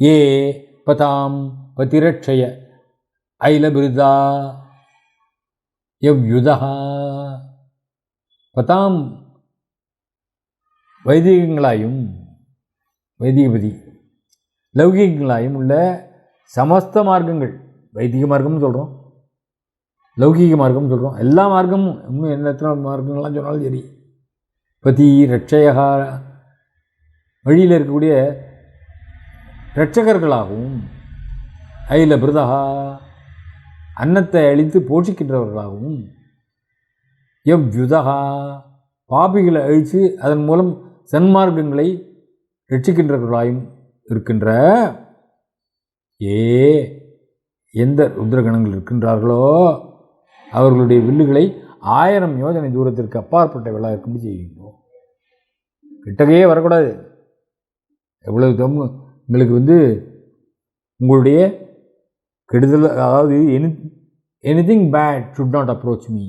ஏ பதாம் பதிரட்சய ஐலபிருதா எவ்யுதா. பதாம் வைதிகங்களாயும் வைதிகபதி லௌகிகங்களாயும் உள்ள சமஸ்த மார்க்கங்கள் வைதிக மார்க்கம்னு சொல்கிறோம் லௌகிக மார்க்கம்னு சொல்கிறோம் எல்லா மார்க்கமும் இன்னும் என்ன எத்தனை மார்க்கங்கள்லாம் சொன்னாலும் சரி. பதி ரட்சயகா வழியில் இருக்கக்கூடிய இரட்சகர்களாகவும் ஐல பிரதா அன்னத்தை அழித்து போஷிக்கின்றவர்களாகவும் எவ்யுதகா பாபிகளை அழித்து அதன் மூலம் சன்மார்க்கங்களை ரட்சிக்கின்றவர்களாயும் இருக்கின்ற ஏ எந்த ருத்ரகணங்கள் இருக்கின்றார்களோ அவர்களுடைய வில்லுகளை ஆயிரம் யோஜனை தூரத்திற்கு அப்பாற்பட்ட விழா இருக்கும்படி செய்கின்றோம். கிட்டக்கையே வரக்கூடாது. எவ்வளவு தம் உங்களுக்கு வந்து உங்களுடைய கெடுதல் அதாவது any anything bad should not approach me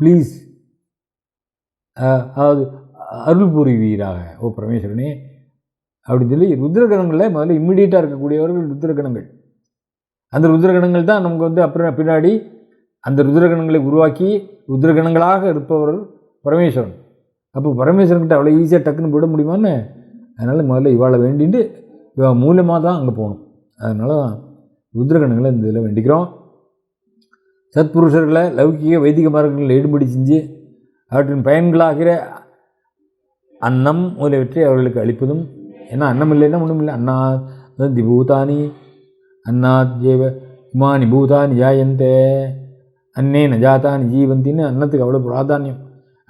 please அதாவது அருள் புரிவீராக ஓ பரமேஸ்வரனே. அப்படின்னு சொல்லி ருத்ரகணங்களில் முதல்ல இம்மிடியேட்டாக இருக்கக்கூடியவர்கள் ருத்ரகணங்கள். அந்த ருத்ரகணங்கள் தான் நமக்கு வந்து அப்புறம் பின்னாடி அந்த ருத்ரகணங்களை உருவாக்கி ருத்ரகணங்களாக இருப்பவர் பரமேஸ்வரன். அப்போ பரமேஸ்வரன்கிட்ட அவ்வளோ ஈஸியாக டக்குன்னு விட முடியுமான்னு? அதனால் முதல்ல இவாளை வேண்டிட்டு இவள் மூலமாக தான் அங்கே போகணும். அதனால் ருத்ரகணங்களை இந்த இதில் வேண்டிக்கிறோம். சத்புருஷர்களை லௌகிக வைதிக மார்க்கங்களில் ஈடுபடி செஞ்சு அவற்றின் பயன்களாகிற அன்னம் முதலியவற்றை அவர்களுக்கு அளிப்பதும் ஏன்னா அன்னம் இல்லைன்னா ஒன்றும் இல்லை. அன்னா திபூதானி அன்னாத்யேவ இமானி பூதானி ஜாயந்தே அன்னே நஜாத்தானி ஜீவந்தின்னு அன்னத்துக்கு அவ்வளோ பிராதானியம்.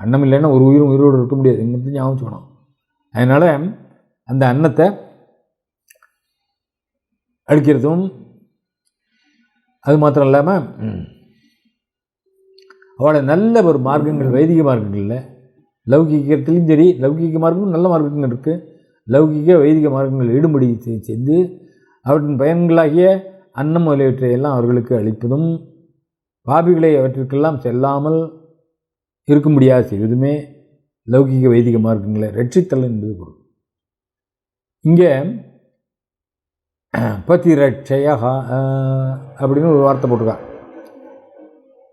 அன்னம் இல்லைன்னா ஒரு உயிரும் உயிரோடு இருக்க முடியாது. இது மட்டும் ஞாபகம் வச்சுக்கணும். அதனால் அந்த அன்னத்தை அழிக்கிறதும் அது மாத்திரம் இல்லாமல் அவளை நல்ல ஒரு மார்க்கங்கள் வைதிக மார்க்கங்களில் லௌகிகத்திலையும் சரி லௌகிக மார்க்கமும் நல்ல மார்க்கங்கள் இருக்குது லௌகிக வைதிக மார்க்கங்கள் ஈடுபடி செய்து அவற்றின் பயன்களாகிய அன்னம் முதலியவற்றையெல்லாம் அவர்களுக்கு அளிப்பதும் பாபிகளை அவற்றிற்கெல்லாம் செல்லாமல் இருக்கும்படியாக செய்வதுமே லௌகிக வைதிக மார்க்கங்களை ரட்சித்தல் என்பது பொருள். இங்கே பதிரட்சய அப்படின்னு ஒரு வார்த்தை போட்டிருக்காங்க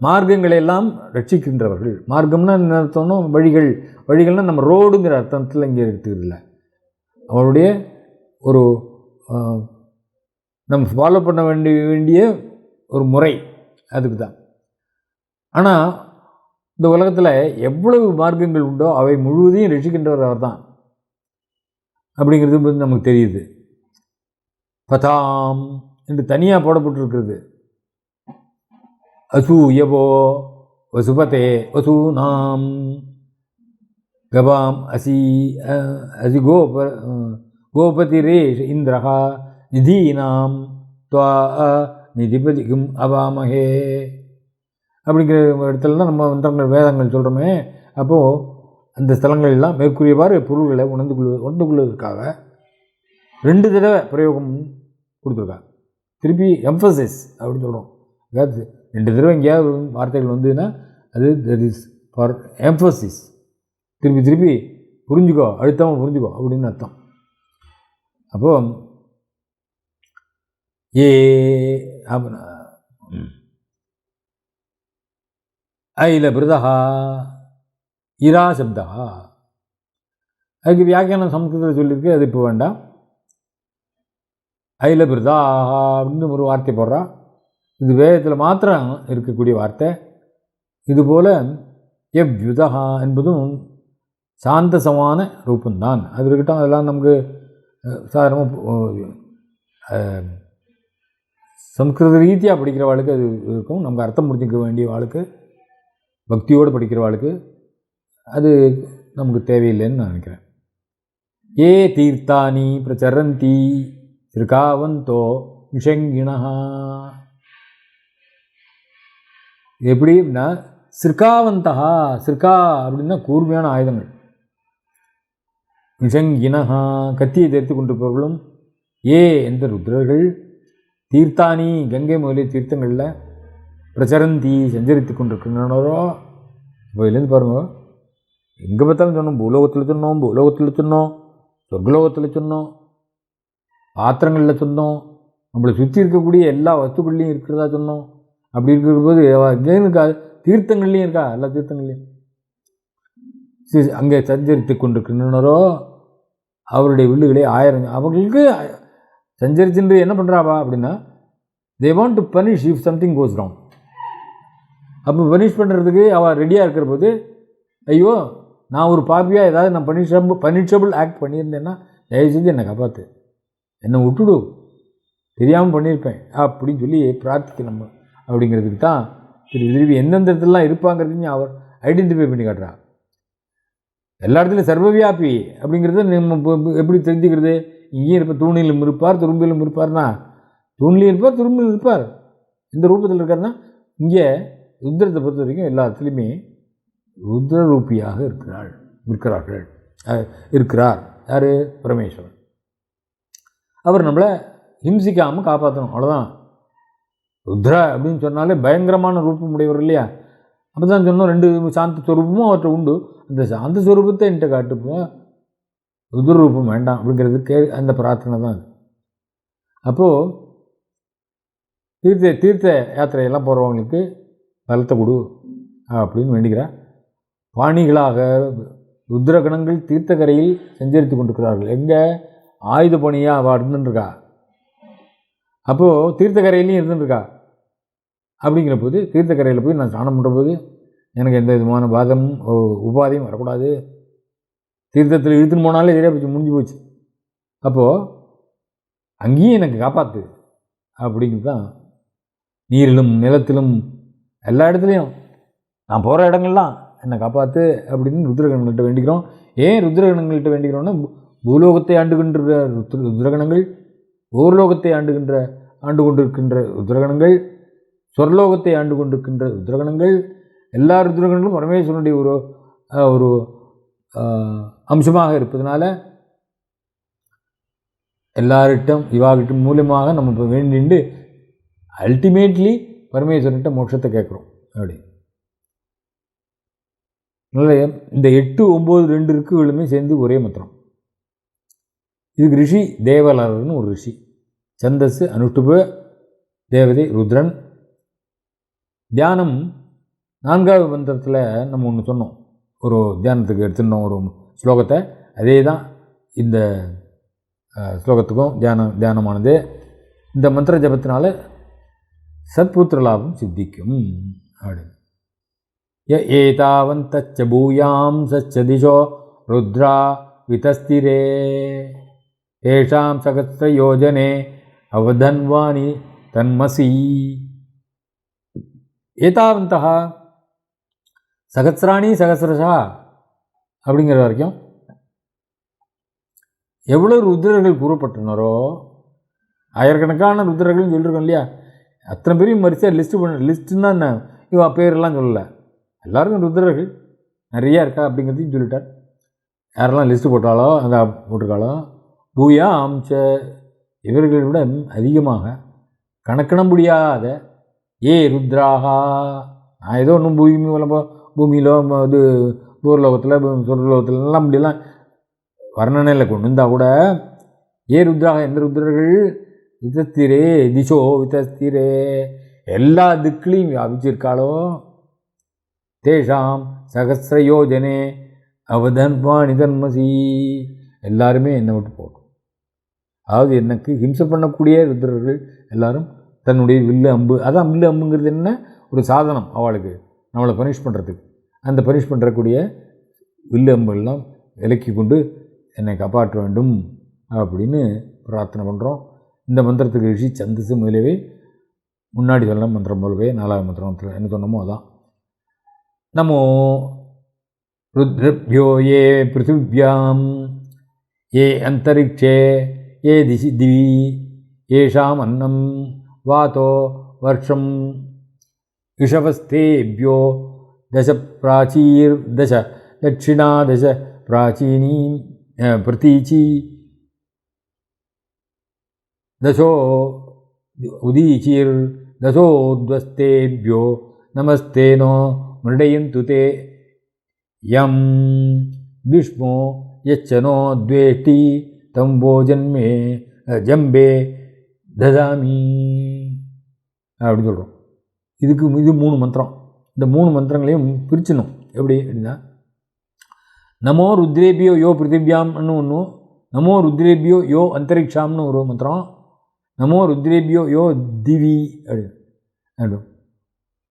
மார்க்கங்களை எல்லாம் ரட்சிக்கின்றவர்கள். மார்க்கம்னா என்ன அர்த்தம்னா வழிகள். வழிகள்னால் நம்ம ரோடுங்கிற அர்த்தத்தில் இங்கே எடுத்துக்கிறதில்ல அவருடைய ஒரு நம்ம ஃபாலோ பண்ண வேண்டிய வேண்டிய ஒரு முறை அதுக்கு தான் ஆனால் இந்த உலகத்தில் எவ்வளவு மார்க்கங்கள் உண்டோ அவை முழுவதையும் ரட்சிக்கின்றவர் அவர் தான் அப்படிங்கிறது வந்து நமக்கு தெரியுது. பதாம் என்று தனியாக போடப்பட்டிருக்கிறது. அசூயவோ வசுபதே வசூனாம். கபாம் அசி அசி கோப கோபதி ரேஷ் இந்திரஹா நிதீனாம். துவா அ நிதிபதிக்கும் அவாமகே அப்படிங்கிற இடத்துல தான் நம்ம மந்திரங்கள் வேதங்கள் சொல்கிறோமே அப்போது அந்த ஸ்தலங்களெல்லாம் மேற்கூறியவாறு பொருள்களை உணர்ந்து கொள்வது உணர்ந்து கொள்வதற்காக ரெண்டு தடவை பிரயோகம் கொடுத்துருக்காங்க. திருப்பி எம்ஃபசைஸ் அப்படின்னு சொல்கிறோம் அதாவது ரெண்டு தடவை எங்கேயாவது வார்த்தைகள் வந்ததுன்னா அது தட் இஸ் ஃபார் எம்ஃபசிஸ் திருப்பி திருப்பி புரிஞ்சுக்கோ அழுத்தமாக புரிஞ்சுக்கோ அப்படின்னு அர்த்தம். அப்போ ஏ ஐல பிரதஹா. இரா சப்தா. அதுக்கு வியாக்கியானம் சமஸ்கிருதத்தில் சொல்லியிருக்கு அது இப்போ வேண்டாம். ஐலபிரதா அப்படின்னு ஒரு வார்த்தை போடுறா. இது வேதத்தில் மாத்திரம் இருக்கக்கூடிய வார்த்தை. இதுபோல் எவ்யுதா என்பதும் சாந்த சமான ரூபந்தான் அது இருக்கட்டும் அதெல்லாம் நமக்கு சாதாரணமாக சம்ஸ்கிருத ரீதியாக படிக்கிறவாளுக்கு அது இருக்கும். நமக்கு அர்த்தம் புரிஞ்சுக்க வேண்டிய வாளுக்கு பக்தியோடு படிக்கிறவாளுக்கு அது நமக்கு தேவையில்லைன்னு நான் நினைக்கிறேன். ஏ தீர்த்தானி பிரச்சரந்தி திருக்காவந்தோ விஷங்கிணா. எப்படி அப்படின்னா சிற்காவந்தா சிற்கா அப்படின்னா கூர்மையான ஆயுதங்கள். விஷங்கினஹா கத்தியை தெரித்து கொண்டிருப்பவர்களும் ஏ எந்த ருத்ரர்கள்? தீர்த்தானி கங்கை முதலிய தீர்த்தங்களில் பிரச்சரந்தி சஞ்சரித்து கொண்டிருக்கின்றனரோ? இப்போ இதுலேருந்து பாருங்க. எங்கே பார்த்தாலும் சொன்னோம் பூலோகத்தில் சொன்னோம் பூலோகத்தில் சொன்னோம் சொர்க்கலோகத்தில் சொன்னோம் பாத்திரங்களில் சொன்னோம் நம்மளை சுற்றி இருக்கக்கூடிய எல்லா வஸ்துக்கள்லையும் இருக்கிறதா சொன்னோம். அப்படி இருக்கிற போது எங்கேயும் இருக்கா? தீர்த்தங்கள்லையும் இருக்கா? எல்லா தீர்த்தங்கள்லையும். சரி, அங்கே சஞ்சரித்து கொண்டிருக்கின்றனரோ அவருடைய வில்லுகளை ஆயிரம் அவங்களுக்கு சஞ்சரிச்சுன்றது என்ன பண்ணுறாவா அப்படின்னா they want to punish if something goes wrong அப்போ பனிஷ் பண்ணுறதுக்கு அவள் ரெடியாக இருக்கிற போது ஐயோ நான் ஒரு பாப்பியாக ஏதாவது நான் பனிஷபிள் பனிஷபிள் ஆக்ட் பண்ணியிருந்தேன்னா தயவுசெய்து என்னை காப்பாற்று என்னை விட்டுடு. தெரியாமல் பண்ணியிருப்பேன். அப்படின்னு சொல்லி பிரார்த்திக்க நம்ம. அப்படிங்கிறதுக்கு தான் திரு திருப்பி எந்தெந்த இடத்துலலாம் இருப்பாங்கிறதையும் அவர் ஐடென்டிஃபை பண்ணி காட்டுறான் எல்லா இடத்துலையும் சர்வவியாபி அப்படிங்கிறத நம்ம எப்படி தெரிஞ்சுக்கிறது? இங்கேயும் இருப்பார் தூணிலும் இருப்பார் துரும்பிலும் இருப்பார்னா தூணிலையும் இருப்பார் துரும்பிலும் இருப்பார். இந்த ரூபத்தில் இருக்காருன்னா இங்கே ருத்ரத்தை பொறுத்த வரைக்கும் எல்லா இடத்துலையுமே ருத்ரரூபியாக இருக்கிறாள் இருக்கிறார்கள். இருக்கிறார். யார்? பரமேஸ்வரன். அவர் நம்மளை ஹிம்சிக்காமல் காப்பாற்றணும் அவ்வளோதான் ருத்ர அப்படின்னு சொன்னாலே பயங்கரமான ரூபம் உடையவர் இல்லையா? அப்போ தான் சொன்னோம். ரெண்டு சாந்த ஸ்வரூபமும் அவர்கிட்ட உண்டு. அந்த சாந்த ஸ்வரூபத்தை என்கிட்ட காட்டுப்போ. ருத்ர ரூபம் வேண்டாம் அப்படிங்கிறது கே அந்த பிரார்த்தனை தான் அது. அப்போது தீர்த்த தீர்த்த யாத்திரையெல்லாம் போகிறவங்களுக்கு பலத்தை கொடு அப்படின்னு வேண்டிக்கிறேன் பாணிகளாக ருத்ரகணங்கள் தீர்த்தக்கரையில் சஞ்சரித்து கொண்டிருக்கிறார்கள். எங்கே? ஆயுத பணியாக அவள் இருந்துருக்கா? அப்போது தீர்த்தக்கரையிலையும் இருந்துருக்கா? அப்படிங்கிற போது தீர்த்தக்கரையில் போய் நான் ஸ்நானம் பண்ணுற போது எனக்கு எந்த விதமான பாதமும் உபாதையும் வரக்கூடாது. தீர்த்தத்தில் இழுத்துன்னு போனாலே சரியாக போச்சு முடிஞ்சு போச்சு. அப்போது அங்கேயும் எனக்கு காப்பாற்று அப்படிங்கிறது தான் நீரிலும் நிலத்திலும் எல்லா இடத்துலையும். நான் போகிற இடங்கள்லாம் என்னை காப்பாற்று அப்படின்னு ருத்ரகணங்கள்கிட்ட வேண்டிக்கிறோம். ஏன் ருத்ரகணங்கள்கிட்ட வேண்டிக்கிறோன்னா பூலோகத்தை ஆண்டுகின்ற ருத்ர ருத்ரகணங்கள் ஓர்லோகத்தை ஆண்டுகின்ற ஆண்டு கொண்டிருக்கின்ற ருத்ரகணங்கள் சொர்லோகத்தை ஆண்டு கொண்டிருக்கின்ற ருத்ரகணங்கள் எல்லா ருத்ரகணங்களும் பரமேஸ்வரனுடைய ஒரு ஒரு அம்சமாக இருப்பதனால எல்லார்கிட்டும் இவாகிட்டும் மூலியமாக நம்ம இப்போ வேண்டிண்டு அல்டிமேட்லி பரமேஸ்வரன்கிட்ட மோட்சத்தை கேட்குறோம். அப்படி. அதனால் இந்த எட்டு ஒம்பது ரெண்டு ருக்குகளுமே சேர்ந்து ஒரே மந்திரம். இதுக்கு ரிஷி தேவலர்னு ஒரு ரிஷி. சந்தஸ் அனுஷ்டுப தேவதை ருத்ரன். தியானம் நான்காவது மந்திரத்தில் நம்ம ஒன்று சொன்னோம். ஒரு தியானத்துக்கு எடுத்துருந்தோம் ஒரு ஸ்லோகத்தை. அதே தான் இந்த ஸ்லோகத்துக்கும் தியானம் தியானமானது. இந்த மந்திர ஜபத்தினால சத்புத்திர லாபம் சித்திக்கும். அப்படின்னு. ய ஏதாவந்தச்ச भूयां சச்ச दिशो ருத்ரா விதஸ்திரே ஏஷாம் சகஸ்ரயோஜனே அவதன்வானி தன்மசி ஏதாவந்தः சகசிராணி சகசிரசா அப்படிங்கிற வரைக்கும் எவ்வளோ ருத்ரர்கள் கூறப்பட்டனரோ ஆயிரக்கணக்கான ருத்ரர்கள்னு சொல்லியிருக்கோம் இல்லையா? அத்தனை பேரையும் வரிசையாக லிஸ்ட்டு பண்ண லிஸ்ட்டுன்னா என்ன? இவன் பேரெல்லாம் சொல்லலை. எல்லாருக்கும் ருத்ரர்கள். நிறையா இருக்கா அப்படிங்கிறதையும் சொல்லிட்டார். யாரெல்லாம் லிஸ்ட்டு போட்டாலோ அந்த போட்டிருக்காளோ பூயா அம்ச இவர்களை விட அதிகமாக கணக்கிட முடியாத ஏ ருத்ராகா நான் ஏதோ ஒன்றும் பூமி மூலம் பூமியிலோ இது பூர்லோகத்தில் சொர்லோகத்தில் எல்லாம் அப்படிலாம் வர்ணனையில் கொண்டு வந்தால் கூட ஏ ருத்ராக எந்த ருத்ரர்கள்? விதஸ்திரே திசோ விதஸ்திரே எல்லா திக்குலையும் வியாபிச்சிருக்காளோ தேஷாம் சகசிரயோஜனே அவதன்பாணி தன்மசி. எல்லாருமே என்னை விட்டு போகணும் அதாவது எனக்கு ஹிம்சை பண்ணக்கூடிய ருத்ரர்கள் எல்லாரும் தன்னுடைய வில்லு அம்பு அதான் வில்லு அம்புங்கிறது என்ன? ஒரு சாதனம் அவளுக்கு. நம்மளை பனிஷ் பண்ணுறதுக்கு அந்த பனிஷ் பண்ணுறக்கூடிய வில்லு அம்பெல்லாம் விலக்கி கொண்டு என்னை காப்பாற்ற வேண்டும் அப்படின்னு பிரார்த்தனை பண்ணுறோம் இந்த மந்திரத்துக்கு ரிஷி சந்தசு முதலவே முன்னாடி சொன்ன மந்திரம் போலவே நாலாவது மந்திரம் என்ன சொன்னோமோ அதான். नमो रुद्रभ्यो ये पृथिव्यां ये अन्तरिक्षे ये दिशि दिवि येषामन्नं वातो वर्षं ऋषभस्थेभ्यो दशप्राचीर्दश दक्षिणादश प्राचीनीं प्रतीची दशो उदीचीर्दशोद्वस्तेभ्यो नमस्ते नो मृडयन्तु ते यं विष्णो यच्च नो द्वेष्टि तं भोजन्मे அஹ், ஜம்பே ததாமி அப்படின்னு சொல்கிறோம் இதுக்கு இது மூணு மந்திரம் இந்த மூணு மந்திரங்களையும் பிரிச்சிடணும் எப்படி அப்படின்னா நமோ ருத்ரேபியோ யோ பிருத்திவியாம்னு ஒன்றும் நமோ ருத்ரேபியோ யோ அந்தரிக்ஷாம்னு ஒரு மந்திரம் நமோ ருத்ரேபியோ யோ திவி அப்படின்னு அப்படின்னு.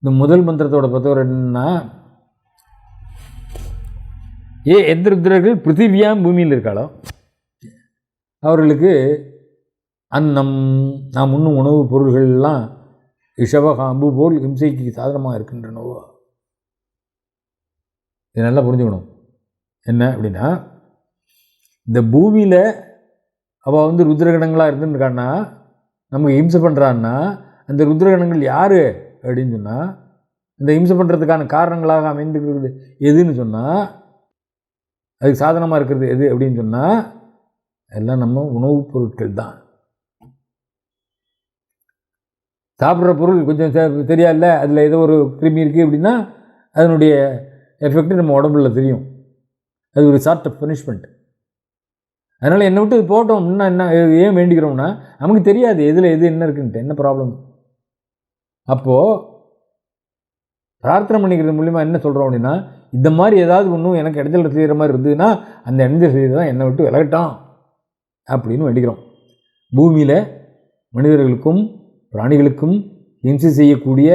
இந்த முதல் மந்திரத்தோட பொறுத்தவரை என்னன்னா ஏ எந்த ருத்ரர்கள் பிருத்திவியாம் பூமியில் இருக்காளோ? அவர்களுக்கு அன்னம் நாம் உண்ணும் உணவுப் பொருள்கள்லாம் இஷவகாம்பு போல் இம்சைக்கு சாதனமாக இருக்கின்றனவோ? இது நல்லா புரிஞ்சுக்கணும். என்ன அப்படின்னா இந்த பூமியில் அவள் வந்து ருத்ரகணங்களாக இருந்துருக்கான்னா நமக்கு இம்சை பண்ணுறான்னா அந்த ருத்ரகணங்கள் யார்? அப்படின்னு சொன்னால் இந்த இம்சை பண்ணுறதுக்கான காரணங்களாக அமைந்திருக்கிறது எதுன்னு சொன்னால் அதுக்கு சாதனமாக இருக்கிறது எது அப்படின்னு சொன்னால் எல்லாம் நம்ம உணவுப் பொருட்கள் தான். சாப்பிட்ற பொருள் கொஞ்சம் தெ- தெரியாதுல்ல? அதில் ஏதோ ஒரு கிருமி இருக்குது அப்படின்னா அதனுடைய எஃபெக்ட் நம்ம உடம்புல தெரியும். அது ஒரு சார்ட் ஆஃப் பனிஷ்மெண்ட் அதனால் என்னை விட்டு போட்டோம் இன்னும் என்ன ஏன் வேண்டிக்கிறோம்னா நமக்கு தெரியாது எதில் எது என்ன இருக்குன்ட்டு என்ன ப்ராப்ளம் அப்போது பிரார்த்தனை பண்ணிக்கிறது மூலிமா என்ன சொல்கிறோம் அப்படின்னா இந்த மாதிரி ஏதாவது ஒன்றும் எனக்கு இடத்துல செய்கிற மாதிரி இருந்ததுன்னா அந்த இடத்துல செய்கிறது தான் என்னை விட்டு விலகட்டும் அப்படின்னு வேண்டிக்கிறோம். பூமியில் மனிதர்களுக்கும் பிராணிகளுக்கும் இம்சை செய்யக்கூடிய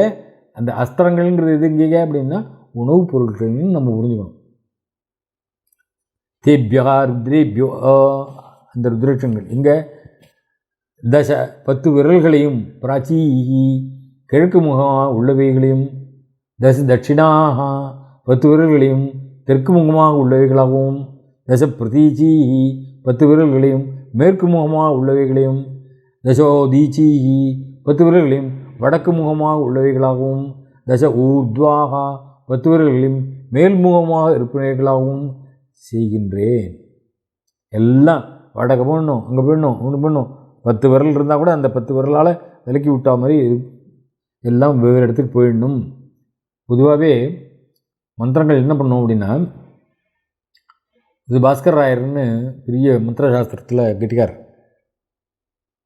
அந்த அஸ்திரங்கள்ங்கிறது எதுங்க அப்படின்னா உணவுப் பொருட்களையும் நம்ம புரிஞ்சுக்கணும். தேபியா ருத்ரேபியோ அந்த ருத்ரட்சங்கள் இங்கே தச பத்து விரல்களையும் பிராச்சீகி கிழக்கு முகமாக உள்ளவைகளையும் தச தட்சிணாக பத்து விரல்களையும் தெற்கு முகமாக உள்ளவைகளாகவும் தச பிரதீச்சீகி பத்து விரல்களையும் மேற்கு முகமாக உள்ளவைகளையும் தசோ தசோதீச்சீகி பத்து விரல்களையும் வடக்கு முகமாக உள்ளவைகளாகவும் தச ஊர்த்வாக பத்து விரல்களையும் மேல்முகமாக இருப்பினர்களாகவும் செய்கின்றேன். எல்லாம் வடக்கு போடணும் அங்கே போயிடணும் ஒன்று பண்ணும் பத்து விரல் இருந்தால் கூட அந்த பத்து விரலால் விலக்கி விட்டா மாதிரி எல்லாம் வெவ்வேறு இடத்துக்கு போயிடணும். பொதுவாகவே மந்திரங்கள் என்ன பண்ணும் அப்படின்னா இது பாஸ்கர் ராயர்னு பெரிய மந்திர சாஸ்திரத்தில் கெட்டிக்கார்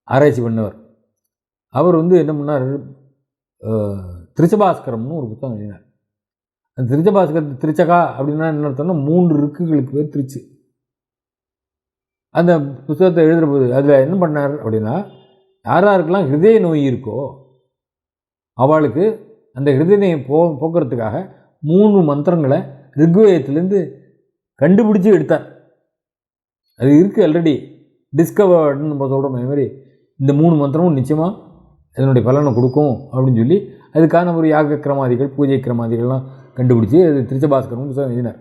ஆராய்ச்சி பண்ணவர். அவர் வந்து என்ன பண்ணார்? திருச்சபாஸ்கரம்னு ஒரு புத்தகம் எழுதினார். அந்த திருச்சபாஸ்கர் திருச்சகா அப்படின்னா என்ன அர்த்தம்னா மூன்று ருக்குகளுக்கு பேர் திருச்சி. அந்த புத்தகத்தை எழுதுகிற போது அதில் என்ன பண்ணார் அப்படின்னா யார் யாருக்கெல்லாம் ஹிருதய நோய் இருக்கோ அவளுக்கு அந்த ஹிருதய போ போக்குறதுக்காக மூணு மந்திரங்களை ரிக்வேதத்துலேருந்து கண்டுபிடிச்சி எடுத்தார். அது இருக்குது ஆல்ரெடி டிஸ்கவர்டுன்னு நம்ம சொல்கிற மாதிரி இந்த மூணு மந்திரமும் நிச்சயமாக அதனுடைய பலனை கொடுக்கும் அப்படின்னு சொல்லி அதுக்கான ஒரு யாக கிரமாதிகள் பூஜை கிரமாதிகள்லாம் கண்டுபிடிச்சி அது திருச்சபாஸ்கரும் புத்தகம் எழுதினார்.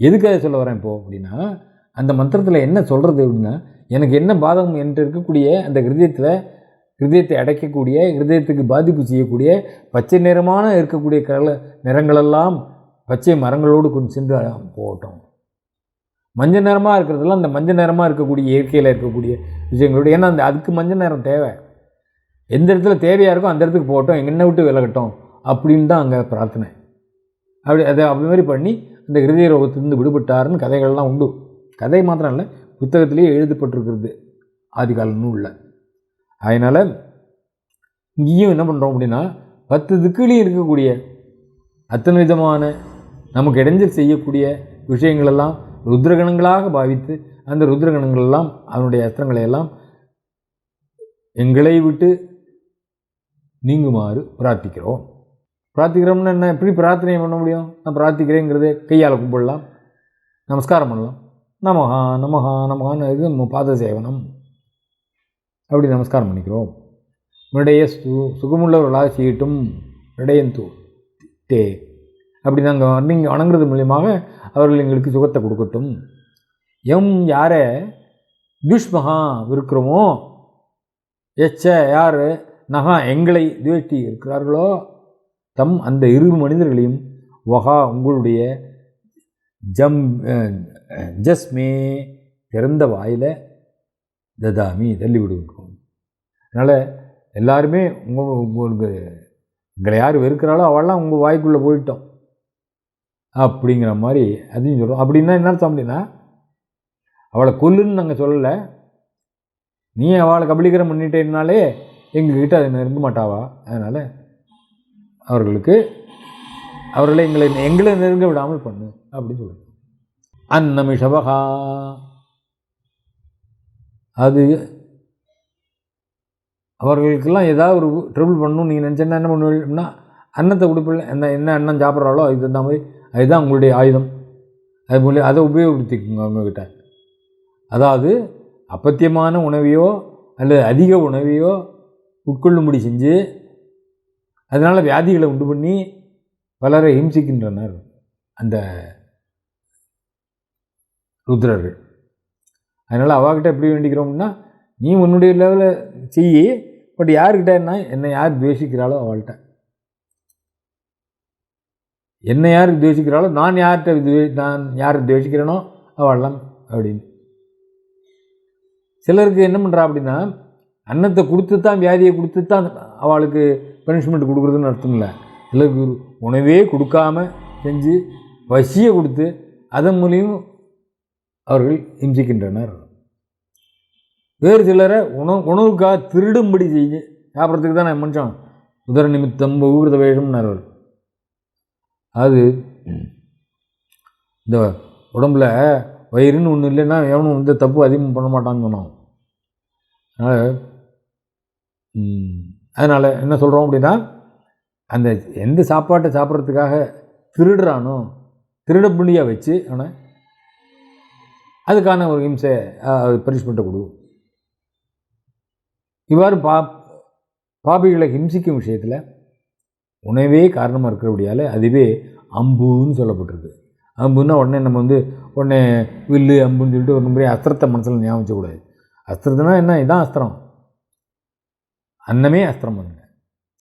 எதுக்காக சொல்ல வரேன் இப்போது அப்படின்னா அந்த மந்திரத்தில் என்ன சொல்கிறது அப்படின்னா எனக்கு என்ன பாதகம் என்று இருக்கக்கூடிய அந்த ஹிருதயத்தில் ஹிருதயத்தை அடைக்கக்கூடிய ஹிருதயத்துக்கு பாதிப்பு செய்யக்கூடிய பச்சை நிறமான இருக்கக்கூடிய கல நிறங்களெல்லாம் பச்சை மரங்களோடு கொண்டு சென்று போகட்டும் மஞ்சள் நிறமாக இருக்கிறதெல்லாம் அந்த மஞ்சள் நிறமாக இருக்கக்கூடிய இயற்கையில் இருக்கக்கூடிய விஷயங்களோடு ஏன்னா அந்த அதுக்கு மஞ்சள் நிறம் தேவை. எந்த இடத்துல தேவையாக இருக்கோ அந்த இடத்துக்கு போகட்டும் எங்கே விட்டு விலகட்டும் அப்படின்னு தான் அங்கே பிரார்த்தனை. அப்படி அதை அப்படி மாதிரி பண்ணி அந்த ஹிருதய ரோகத்திலிருந்து விடுபட்டாருன்னு கதைகள்லாம் உண்டு. கதை மாத்திரம் இல்லை புத்தகத்திலேயே எழுதப்பட்டிருக்கிறது. ஆதிகால நூலில். அதனால் இங்கேயும் என்ன பண்ணுறோம் அப்படின்னா பத்து திக்குலையும் இருக்கக்கூடிய அத்தனை விதமான நமக்கு இடைஞ்சல் செய்யக்கூடிய விஷயங்களெல்லாம் ருத்ரகணங்களாக பாவித்து அந்த ருத்ரகணங்களெல்லாம் அதனுடைய அஸ்திரங்களை எல்லாம் எங்களை விட்டு நீங்குமாறு பிரார்த்திக்கிறோம். பிரார்த்திக்கிறோம்னா என்ன? எப்படி பிரார்த்தனை பண்ண முடியும்? நான் பிரார்த்திக்கிறேங்கிறதே கையால் கும்பிடலாம் நமஸ்காரம் பண்ணலாம். நமஹா நமஹா நமஹான்னு இது நம்ம பாத சேவனம் அப்படி நமஸ்காரம் பண்ணிக்கிறோம். உன்னுடைய சு சுகமுள்ளவர்களாக செய்யட்டும் இடையந்து தே. அப்படி நாங்கள் நீங்கள் வணங்குறது மூலியமாக அவர்கள் எங்களுக்கு சுகத்தை கொடுக்கட்டும். எம் யாரை துஷ்மகா இருக்கிறோமோ எச்ச யார்? நகா எங்களை துவேஷ்டி இருக்கிறார்களோ? தம் அந்த இரு மனிதர்களையும் வகா உங்களுடைய ஜம் ஜஸ்மே திறந்த வாயில் ததாமி தள்ளி விடுவோம் அதனால் எல்லாருமே உங்கள் உங்களுக்கு எங்களை யார் வெறுக்கிறாளோ அவள்லாம் உங்கள் வாய்க்குள்ளே போயிட்டோம். அப்படிங்கிற மாதிரி அதையும் சொல்கிறோம் அப்படின்னா என்ன அர்த்தம் அப்படின்னா அவளை கொல்லுன்னு நாங்கள் சொல்லலை. நீ அவளை கபலீகரம் பண்ணிட்டேனாலே எங்ககிட்ட அதை நெருங்க மாட்டாவா? அதனால் அவர்களுக்கு அவர்களை எங்களை எங்களை நெருங்க விடாமல் பண்ணு அப்படின்னு சொல்லுங்க அன்னமிஷபகா அது அவர்களுக்கெல்லாம் ஏதாவது ஒரு ட்ரிபிள் பண்ணணும். நீங்கள் நினச்சேன்னா என்ன பண்ணுவீங்கன்னா அன்னத்தை கொடுப்பில்ல என்ன என்ன அன்னம் சாப்பிட்றாலோ அதுக்கு தகுந்த மாதிரி அதுதான் உங்களுடைய ஆயுதம். அது மூலியம் அதை உபயோகப்படுத்திக்கோங்க அவங்கக்கிட்ட அதாவது அப்பத்தியமான உணவையோ அல்லது அதிக உணவையோ உட்கொள்ளும்படி செஞ்சு அதனால் வியாதிகளை உண்டு பண்ணி பலரை ஹிம்சிக்கின்றனர் அந்த ருத்ரர்கள். அதனால் அவகிட்ட எப்படி வேண்டிக்கிறோம்னா நீ உன்னுடைய லெவலில் செய்யி பட் யாருக்கிட்ட என்ன என்னை யார் துவேஷிக்கிறாளோ அவள்கிட்ட. என்னை யார் துவேஷிக்கிறாளோ நான் யார்கிட்ட துவே நான் யார் துவேஷிக்கிறேனோ அவள்லாம் அப்படின்னு. சிலருக்கு என்ன பண்ணுறா அப்படின்னா அன்னத்தை கொடுத்து தான் வியாதியை கொடுத்து தான் அவளுக்கு பனிஷ்மெண்ட் கொடுக்குறதுன்னு அர்த்தம் இல்லை சிலருக்கு உணவே கொடுக்காம செஞ்சு பசியை கொடுத்து அதன் மூலியம் அவர்கள் இம்சிக்கின்றனர் வேறு சிலரை உணவு உணவுக்காக திருடும்படி செய்ய சாப்பிட்றதுக்கு தான் மனுஷன்? உதர நிமித்தம் ஊர்த வேஷம்னார் அவர். அது இந்த உடம்புல வயிறுன்னு ஒன்று இல்லைன்னா எவனும் வந்து தப்பு அதிகம் பண்ண மாட்டான்னு சொன்னோம் அதனால் அதனால் என்ன சொல்கிறோம் அப்படின்னா அந்த எந்த சாப்பாட்டை சாப்பிட்றதுக்காக திருடுறானோ திருடப்படியாக வச்சு ஆனால் அதுக்கான ஒரு ஹிம்சை பனிஷ்மெண்ட்டை கொடு. இவ்வாறு பா பாபிகளை ஹிம்சிக்கும் விஷயத்தில் உணவே காரணமாக இருக்கிறபடியால் அதுவே அம்புன்னு சொல்லப்பட்டிருக்கு. அம்புன்னா உடனே நம்ம வந்து உடனே வில்லு அம்புன்னு சொல்லிட்டு ஒரு மாதிரி அஸ்திரத்தை மனசில் ஞாபகம் வச்சக்கூடாது. அஸ்திரத்துனா என்ன? இதான் அஸ்திரம். அன்னமே அஸ்திரம் பண்ணுங்க.